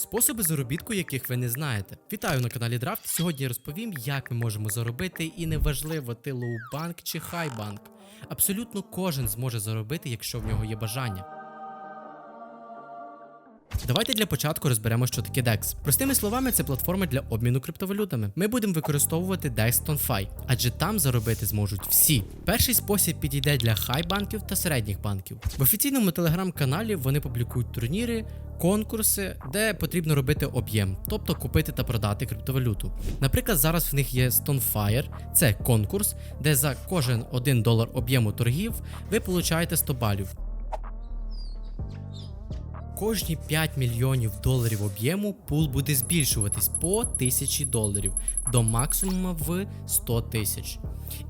Способи заробітку, яких ви не знаєте. Вітаю на каналі Драфт. Сьогодні розповім, як ми можемо заробити, і неважливо, ти лоу-банк чи хай-банк. Абсолютно кожен зможе заробити, якщо в нього є бажання. Давайте для початку розберемо, що таке DEX. Простими словами, це платформа для обміну криптовалютами. Ми будемо використовувати DEX TonFi, адже там заробити зможуть всі. Перший спосіб підійде для хай-банків та середніх банків. В офіційному телеграм-каналі вони публікують турніри, конкурси, де потрібно робити об'єм, тобто купити та продати криптовалюту. Наприклад, зараз в них є Stonefire, це конкурс, де за кожен 1 долар об'єму торгів ви получаєте 100 балів. Кожні 5 мільйонів доларів об'єму пул буде збільшуватись по 1000 доларів до максимуму в 100 тисяч.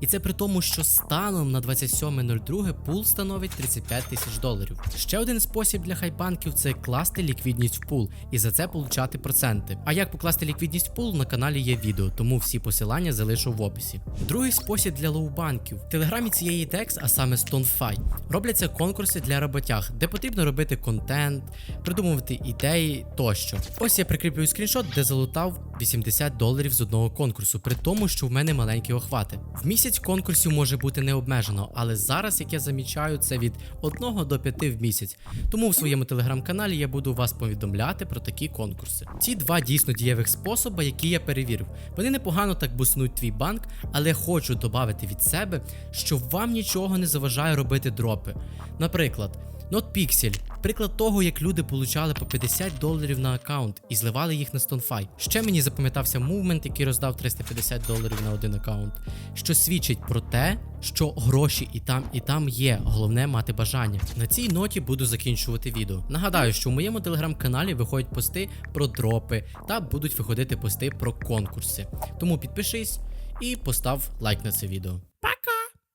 І це при тому, що станом на 27.02 пул становить 35 тисяч доларів. Ще один спосіб для хайбанків це класти ліквідність в пул і за це получати проценти. А як покласти ліквідність в пул на каналі є відео, тому всі посилання залишу в описі. Другий спосіб для лоу-банків. В телеграмі цієї DEX, а саме StoneFi, робляться конкурси для роботяг, де потрібно робити контент, придумувати ідеї тощо. Ось я прикріплюю скріншот, де залутав 80 доларів з одного конкурсу, при тому, що в мене маленькі охвати. В місяць конкурсів може бути не обмежено, але зараз, як я замічаю, це від 1 до 5 в місяць. Тому в своєму телеграм-каналі я буду вас повідомляти про такі конкурси. Ці два дійсно дієвих способи, які я перевірив. Вони непогано так буснуть твій банк, але хочу додати від себе, що вам нічого не заважає робити дропи. Наприклад. NotPixel – приклад того, як люди получали по 50 доларів на аккаунт і зливали їх на StoneFi. Ще мені запам'ятався мувмент, який роздав 350 доларів на один аккаунт, що свідчить про те, що гроші і там, і там є. Головне мати бажання. На цій ноті буду закінчувати відео. Нагадаю, що в моєму телеграм-каналі виходять пости про дропи та будуть виходити пости про конкурси. Тому підпишись і постав лайк на це відео.